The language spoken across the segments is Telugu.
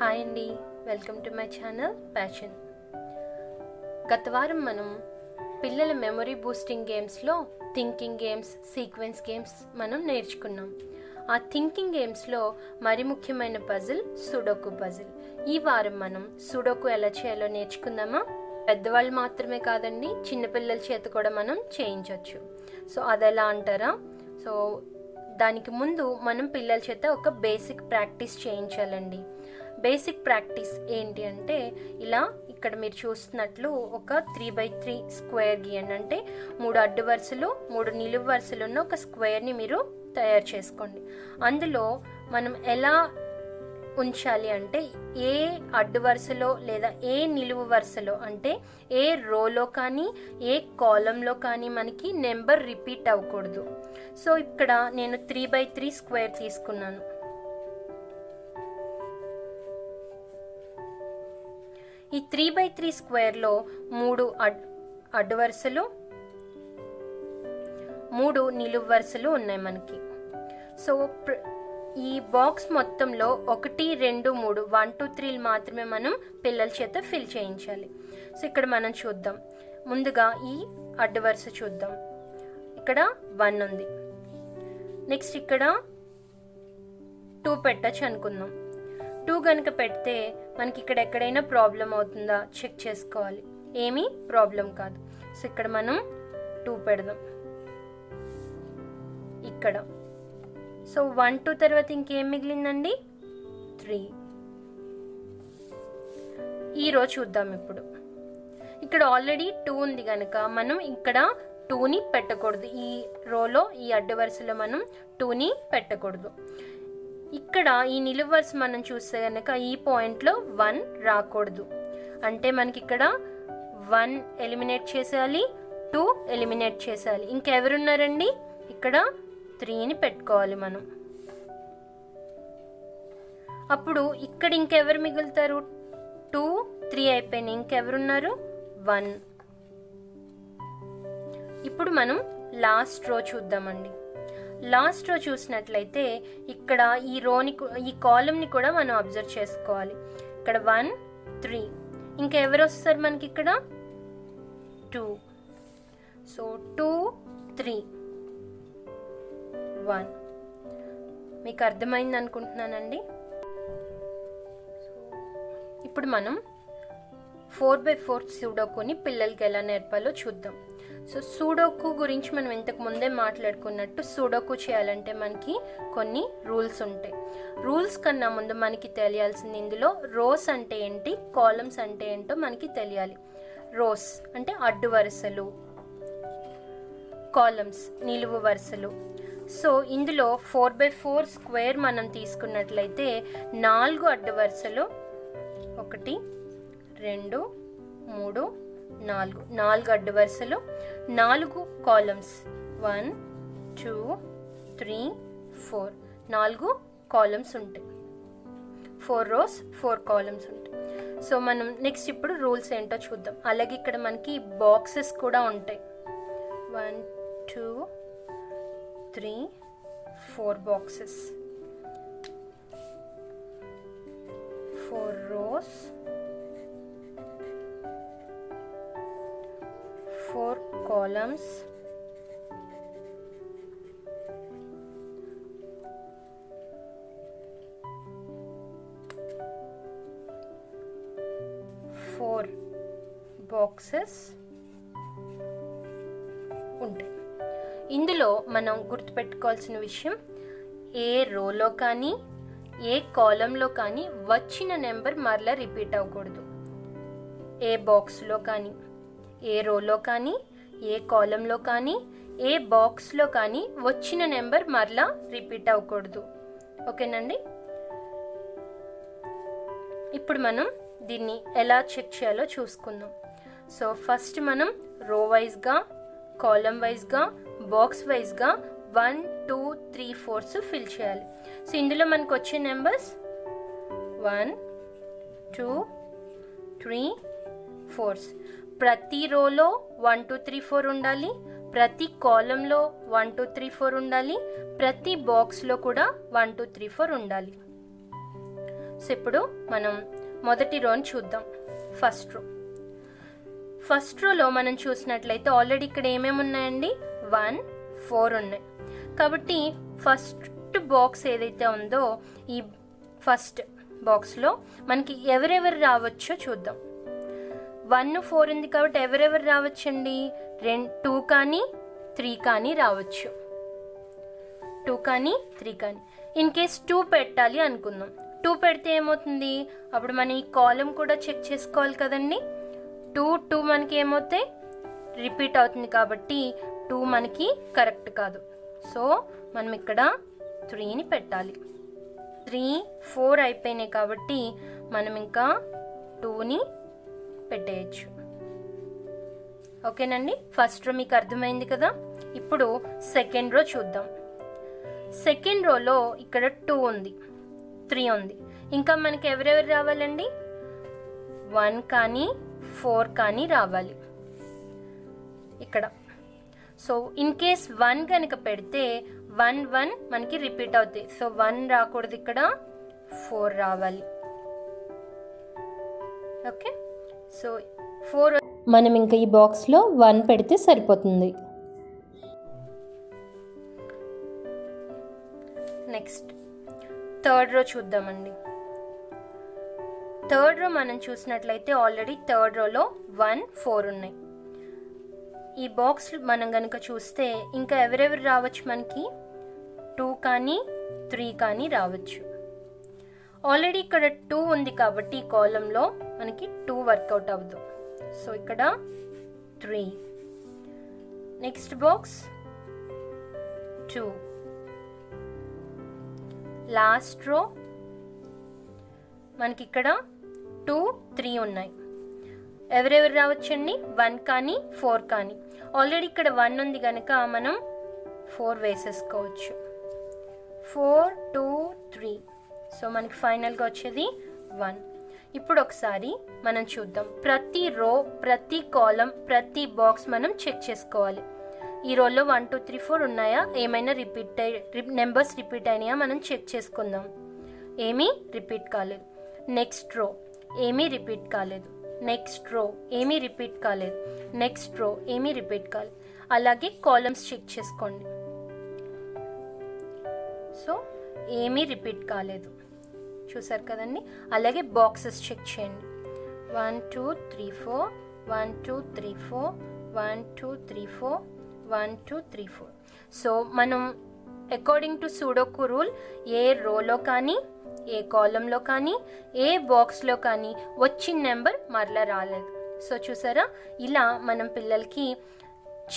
హాయ్ అండి. Welcome to my channel passion. గత వారం మనం పిల్లల మెమొరీ బూస్టింగ్ గేమ్స్లో థింకింగ్ గేమ్స్ సీక్వెన్స్ గేమ్స్ మనం నేర్చుకున్నాం. ఆ థింకింగ్ గేమ్స్లో మరి ముఖ్యమైన పజిల్ సుడోకు పజిల్. ఈ వారం మనం సుడోకు ఎలా చేయాలో నేర్చుకుందామా? పెద్దవాళ్ళు మాత్రమే కాదండి చిన్నపిల్లల చేత కూడా మనం చేయించవచ్చు సో అది ఎలా అంటారా? సో దానికి ముందు మనం పిల్లల చేత ఒక బేసిక్ ప్రాక్టీస్ చేయించాలండి. బేసిక్ ప్రాక్టీస్ ఏంటి అంటే ఇలా ఇక్కడ మీరు చూస్తున్నట్లు ఒక త్రీ బై త్రీ స్క్వేర్ గీయండి. అంటే మూడు అడ్డు వరుసలు మూడు నిలువు వరుసలు ఉన్న ఒక స్క్వేర్ని మీరు తయారు చేసుకోండి. అందులో మనం ఎలా ఉంచాలి అంటే ఏ అడ్డు వరుసలో లేదా ఏ నిలువు వరుసలో అంటే ఏ రోలో కానీ ఏ కాలంలో కానీ మనకి నెంబర్ రిపీట్ అవ్వకూడదు. సో ఇక్కడ నేను త్రీ బై త్రీ స్క్వేర్ తీసుకున్నాను. ఈ త్రీ బై త్రీ స్క్వేర్లో మూడు అడ్ అడ్డు వరుసలు మూడు నిలువు వరుసలు ఉన్నాయి మనకి. సో ఈ బాక్స్ మొత్తంలో ఒకటి రెండు మూడు వన్ టూ త్రీలు మాత్రమే మనం పిల్లల చేత ఫిల్ చేయించాలి. సో ఇక్కడ మనం చూద్దాం. ముందుగా ఈ అడ్డు వరుస చూద్దాం. ఇక్కడ వన్ ఉంది. నెక్స్ట్ ఇక్కడ టూ పెట్టచ్చు అనుకుందాం. టూ కనుక పెడితే మనకి ఇక్కడ ఎక్కడైనా ప్రాబ్లం అవుతుందా చెక్ చేసుకోవాలి. ఏమీ ప్రాబ్లం కాదు. సో ఇక్కడ మనం టూ పెడదాం. ఇక్కడ. సో వన్ టూ తర్వాత ఇంకేం మిగిలిందండి? త్రీ. ఈ రోజు చూద్దాం ఇప్పుడు. ఇక్కడ ఆల్రెడీ టూ ఉంది కనుక మనం ఇక్కడ టూని పెట్టకూడదు. ఈ రోలో ఈ అడ్డు వరుసలో మనం టూని పెట్టకూడదు. ఇక్కడ ఈ నిలువర్స్ మనం చూస్తే కనుక ఈ పాయింట్లో వన్ రాకూడదు. అంటే మనకి ఇక్కడ వన్ ఎలిమినేట్ చేసేయాలి టూ ఎలిమినేట్ చేసేయాలి. ఇంకెవరున్నారండి? ఇక్కడ త్రీని పెట్టుకోవాలి మనం. అప్పుడు ఇక్కడ ఇంకెవరు మిగులుతారు? టూ త్రీ అయిపోయినాయి ఇంకెవరున్నారు? వన్. ఇప్పుడు మనం లాస్ట్ రో చూద్దామండి. లాస్ట్ రో చూసినట్లయితే ఇక్కడ ఈ రోని ఈ కాలంని కూడా మనం అబ్జర్వ్ చేసుకోవాలి. ఇక్కడ వన్ త్రీ. ఇంకా ఎవరు వస్తారు మనకి ఇక్కడ? Two. So two three. One. మీకు అర్థమైంది అనుకుంటున్నానండి ఇప్పుడు మనం ఫోర్ బై ఫోర్ సూడోకుని పిల్లలకి ఎలా నేర్పాలో చూద్దాం. సో సూడోకు గురించి మనం ఇంతకు ముందే మాట్లాడుకున్నట్టు సూడోకు చేయాలంటే మనకి కొన్ని రూల్స్ ఉంటాయి. రూల్స్ కన్నా ముందు మనకి తెలియాల్సింది ఇందులో రోస్ అంటే ఏంటి కాలమ్స్ అంటే ఏంటో మనకి తెలియాలి. రోస్ అంటే అడ్డు వరుసలు కాలమ్స్ నిలువు వరుసలు. సో ఇందులో ఫోర్ బై ఫోర్ స్క్వేర్ మనం తీసుకున్నట్లయితే నాలుగు అడ్డు వరుసలు ఒకటి రెండు మూడు నాలుగు. నాలుగు అడ్డు వరుసలు. నాలుగు columns one two three four నాలుగు కాలమ్స్ ఉంటాయి. ఫోర్ రోస్ ఫోర్ కాలమ్స్ ఉంటాయి. సో మనం నెక్స్ట్ ఇప్పుడు రూల్స్ ఏంటో చూద్దాం. అలాగే ఇక్కడ మనకి బాక్సెస్ కూడా ఉంటాయి. One two three four boxes four rows four columns. Four boxes ఉంటాయి. ఇందులో మనం గుర్తుపెట్టుకోవాల్సిన విషయం ఏ రోలో కానీ ఏ కాలంలో కానీ వచ్చిన నెంబర్ మరలా రిపీట్ అవ్వకూడదు. ఏ బాక్స్లో కానీ. ఏ రోలో కానీ ఏ కాలంలో కానీ ఏ బాక్స్లో కానీ వచ్చిన నెంబర్ మరలా రిపీట్ అవ్వకూడదు. ఓకేనండి? ఇప్పుడు మనం దీన్ని ఎలా చెక్ చేయాలో చూసుకుందాం. సో ఫస్ట్ మనం రో వైజ్గా కాలం వైజ్గా బాక్స్ వైజ్గా one two three fours fill చేయాలి. సో ఇందులో మనకు వచ్చే numbers one two three fours. ప్రతి రోలో వన్ టూ త్రీ ఫోర్ ఉండాలి. ప్రతి కాలంలో వన్ టూ త్రీ ఫోర్ ఉండాలి. ప్రతి బాక్స్లో కూడా వన్ టూ త్రీ ఫోర్ ఉండాలి. సో ఇప్పుడు మనం మొదటి రోని చూద్దాం. First row. ఫస్ట్ రోలో మనం చూసినట్లయితే ఆల్రెడీ ఇక్కడ ఏమేమి ఉన్నాయండి? వన్ ఫోర్ ఉన్నాయి. కాబట్టి ఫస్ట్ బాక్స్ ఏదైతే ఉందో ఈ ఫస్ట్ బాక్స్లో మనకి ఎవరెవరు రావచ్చో చూద్దాం. వన్ ఫోర్ ఉంది కాబట్టి ఎవరెవరు రావచ్చండి? రెండు టూ కానీ త్రీ కానీ రావచ్చు. టూ కానీ త్రీ కానీ. ఇన్ కేస్ టూ పెట్టాలి అనుకుందాం. టూ పెడితే ఏమవుతుంది? అప్పుడు మన ఈ కాలం కూడా చెక్ చేసుకోవాలి కదండి. టూ టూ మనకి ఏమవుతాయి? రిపీట్ అవుతుంది కాబట్టి టూ మనకి కరెక్ట్ కాదు. సో మనం ఇక్కడ త్రీని పెట్టాలి. త్రీ ఫోర్ అయిపోయినాయి కాబట్టి మనం ఇంకా టూని పెట్టేయచ్చు. ఓకేనండి? ఫస్ట్ రో మీకు అర్థమైంది కదా? ఇప్పుడు సెకండ్ రో చూద్దాం. సెకండ్ రోలో ఇక్కడ టూ ఉంది. త్రీ ఉంది. ఇంకా మనకి ఎవరెవరు రావాలండి? వన్ కానీ ఫోర్ కానీ రావాలి. ఇక్కడ. సో ఇన్ కేస్ వన్ కనుక పెడితే వన్ వన్ మనకి రిపీట్ అవుతాయి సో వన్ రాకూడదు ఇక్కడ ఫోర్ రావాలి. ఓకే సో ఫోర్ మనం ఇంకా ఈ బాక్స్లో వన్ పెడితే సరిపోతుంది. నెక్స్ట్ థర్డ్ రో చూద్దామండి. థర్డ్ రో మనం చూసినట్లయితే ఆల్రెడీ థర్డ్ రోలో వన్ ఫోర్ ఉన్నాయి. ఈ బాక్స్ మనం కనుక చూస్తే ఇంకా ఎవరెవరు రావచ్చు మనకి? టూ కానీ త్రీ కానీ రావచ్చు. ఆల్రెడీ ఇక్కడ టూ ఉంది కాబట్టి ఈ కాలంలో మనకి టూ వర్కౌట్ అవ్వదు. సో ఇక్కడ three next box two last row మనకి ఇక్కడ టూ త్రీ ఉన్నాయి. ఎవరెవరు రావచ్చండి? వన్ కానీ ఫోర్ కానీ. ఆల్రెడీ ఇక్కడ వన్ ఉంది కనుక మనం ఫోర్ వేసేసుకోవచ్చు. ఫోర్ టూ త్రీ సో మనకి ఫైనల్గా వచ్చేది వన్ ఇప్పుడు ఒకసారి మనం చూద్దాం. ప్రతి రో ప్రతి కాలం ప్రతి బాక్స్ మనం చెక్ చేసుకోవాలి. ఈ రోల్లో వన్ టూ త్రీ ఫోర్ ఉన్నాయా? ఏమైనా రిపీట్ నెంబర్స్ రిపీట్ అయినాయా? మనం చెక్ చేసుకుందాం. ఏమీ రిపీట్ కాలేదు. నెక్స్ట్ రో ఏమీ రిపీట్ కాలేదు. నెక్స్ట్ రో ఏమీ రిపీట్ కాలేదు. నెక్స్ట్ రో ఏమీ రిపీట్ కాలేదు. అలాగే కాలమ్స్ చెక్ చేసుకోండి. సో ఏమీ రిపీట్ కాలేదు. చూసారు కదండి? అలాగే బాక్సెస్ చెక్ చేయండి. One two three four. One two three four. One two three four. One two three four. So మనం అకార్డింగ్ టు సూడోకు రూల్ ఏ రోలో కానీ ఏ కాలంలో కానీ ఏ బాక్స్లో కానీ వచ్చిన నెంబర్ మరలా రాలేదు. సో చూసారా? ఇలా మనం పిల్లలకి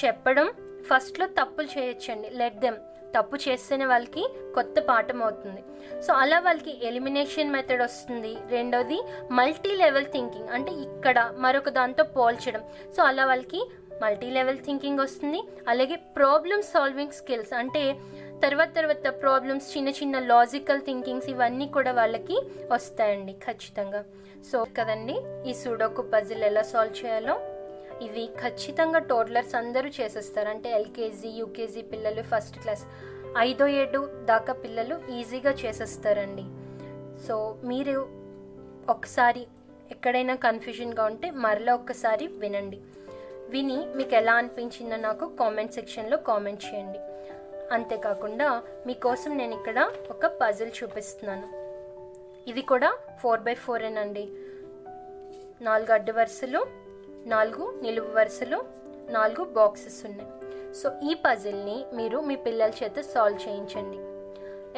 చెప్పడం ఫస్ట్లో తప్పులు చేయొచ్చండి. లెట్ దెమ్ తప్పు చేస్తేనే వాళ్ళకి కొత్త పాఠం అవుతుంది. సో అలా వాళ్ళకి ఎలిమినేషన్ మెథడ్ వస్తుంది. రెండోది మల్టీ లెవెల్ థింకింగ్. అంటే ఇక్కడ మరొక దాంతో పోల్చడం. సో అలా వాళ్ళకి మల్టీ లెవెల్ థింకింగ్ వస్తుంది. అలాగే ప్రాబ్లమ్ సాల్వింగ్ స్కిల్స్. అంటే తర్వాత తర్వాత ప్రాబ్లమ్స్ చిన్న చిన్న లాజికల్ థింకింగ్స్ ఇవన్నీ కూడా వాళ్ళకి వస్తాయండి ఖచ్చితంగా. సో కదండి ఈ సూడోకు పజిల్ ఎలా సాల్వ్ చేయాలో? ఇవి ఖచ్చితంగా టోడ్లర్స్ అందరూ చేసేస్తారు. అంటే ఎల్కేజీ యూకేజీ పిల్లలు ఫస్ట్ క్లాస్ ఐదో ఏడు దాకా పిల్లలు ఈజీగా చేసేస్తారండి. సో మీరు ఒకసారి ఎక్కడైనా కన్ఫ్యూజన్గా ఉంటే మరలా ఒక్కసారి వినండి. విని మీకు ఎలా అనిపించిందో నాకు కామెంట్ సెక్షన్లో కామెంట్ చేయండి. అంతేకాకుండా మీకోసం నేను ఇక్కడ ఒక పజిల్ చూపిస్తున్నాను. ఇది కూడా ఫోర్ బై ఫోర్ అండి నాలుగు అడ్డు వరుసలు నాలుగు నిలువు వరుసలు నాలుగు బాక్సెస్ ఉన్నాయి. సో ఈ పజిల్ని మీరు మీ పిల్లల చేత సాల్వ్ చేయించండి.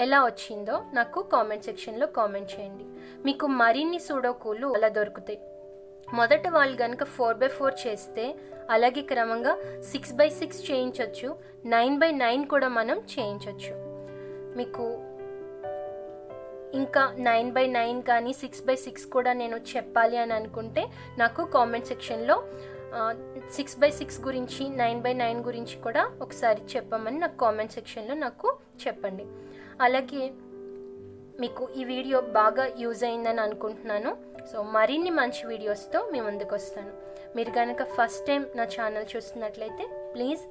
ఎలా వచ్చిందో నాకు కామెంట్ సెక్షన్లో కామెంట్ చేయండి. మీకు మరిన్ని సూడోకూలు అలా దొరుకుతాయి. మొదట వాళ్ళు కనుక ఫోర్ బై ఫోర్ చేస్తే అలాగే క్రమంగా సిక్స్ బై సిక్స్ చేయించవచ్చు నైన్ బై నైన్ కూడా మనం చేయించవచ్చు మీకు ఇంకా నైన్ బై నైన్ కానీ సిక్స్ బై సిక్స్ కూడా నేను చెప్పాలి అని అనుకుంటే నాకు కామెంట్ సెక్షన్లో సిక్స్ బై సిక్స్ గురించి నైన్ బై నైన్ గురించి కూడా ఒకసారి చెప్పమని నాకు కామెంట్ సెక్షన్లో నాకు చెప్పండి. అలాగే మీకు ఈ వీడియో బాగా యూజ్ అయిందని అనుకుంటున్నాను. సో మరిన్ని మంచి వీడియోస్తో మీ ముందుకు వస్తాను. మీరు కనుక ఫస్ట్ టైం నా ఛానల్ చూస్తున్నట్లయితే please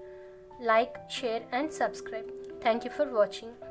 like share and subscribe thank you for watching